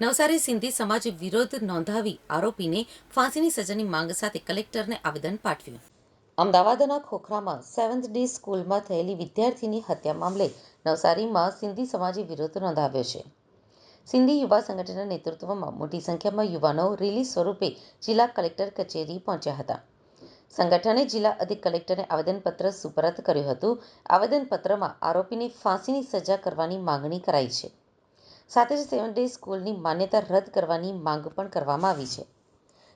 નવસારી સિંધી સમાજે વિરોધ નોંધાવી આરોપીને ફાંસીની સજાની માંગ સાથે કલેક્ટરને આવેદન પાઠવ્યું. અમદાવાદના ખોખરામાં સેવન્થ ડે સ્કૂલમાં થયેલી વિદ્યાર્થીની હત્યા મામલે નવસારીમાં સિંધી સમાજે વિરોધ નોંધાવ્યો છે. સિંધી યુવા સંગઠનના નેતૃત્વમાં મોટી સંખ્યામાં યુવાનો રેલી સ્વરૂપે જિલ્લા કલેક્ટર કચેરી પહોંચ્યા હતા. સંગઠને જિલ્લા અધિક કલેક્ટરને આવેદનપત્ર સુપરત કર્યું હતું. આવેદનપત્રમાં આરોપીને ફાંસીની સજા કરવાની માંગણી કરાઈ છે. સાથે જ સેવન ડે સ્કૂલની માન્યતા રદ કરવાની માંગ પણ કરવામાં આવી છે.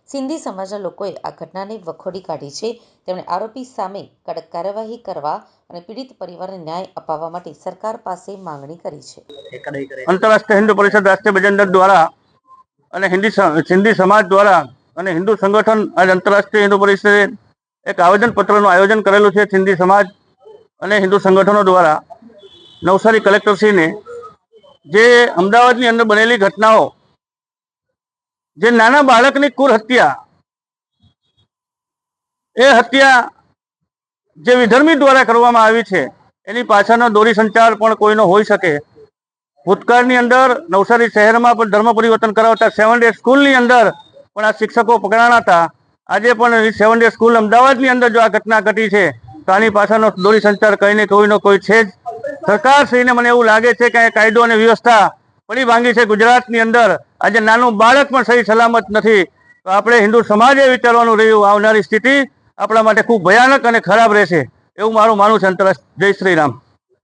સિંધી સમાજના લોકોએ આ ઘટનાને વખોડી કાઢી છે. તેમણે આરોપી સામે કડક કાર્યવાહી કરવા અને પીડિત પરિવારને ન્યાય અપાવવા માટે સરકાર પાસે માંગણી કરી છે. આંતરરાષ્ટ્રીય હિન્દુ પરિષદ રાષ્ટ્રીય બજેન્ડર દ્વારા અને હિન્દી સિંધી સમાજ દ્વારા અને હિન્દુ સંગઠન આજ આંતરરાષ્ટ્રીય હિન્દુ પરિષદે એક આવેદનપત્રનું આયોજન કરેલું છે. સિંધી સમાજ અને હિન્દુ સંગઠનો દ્વારા નવસારી કલેક્ટરશ્રીને જે અમદાવાદની અંદર બનેલી ઘટનાઓ, જે નાના બાળકની કુર હત્યા, એ હત્યા જે વિધર્મી દ્વારા કરવામાં આવી છે, એની પાછળનો દોરી સંચાર પણ કોઈનો હોઈ શકે. ભૂતકાળની અંદર નવસારી શહેરમાં પણ ધર્મ પરિવર્તન કરાવતા સેવન ડે સ્કૂલની અંદર પણ આ શિક્ષકો પકડાણા હતા. આજે પણ સેવન ડે સ્કૂલ અમદાવાદની અંદર જો આ ઘટના ઘટી છે, તો આની પાછળનો દોરી સંચાર કહીને કોઈનો કોઈ છે જ સરકારશ્રીને મને એવું લાગે છે કે કાયદો અને વ્યવસ્થા પડી ભાંગી છે ગુજરાતની અંદર. આજે નાનું બાળક પણ સહી સલામત નથી. તો આપણે હિન્દુ સમાજે વિચારવાનું રહ્યું. આવનારી સ્થિતિ આપણા માટે ખૂબ ભયાનક અને ખરાબ રહેશે. એવું મારું માનવું છે. અંતરરાષ્ટ્રીય જય શ્રી રામ.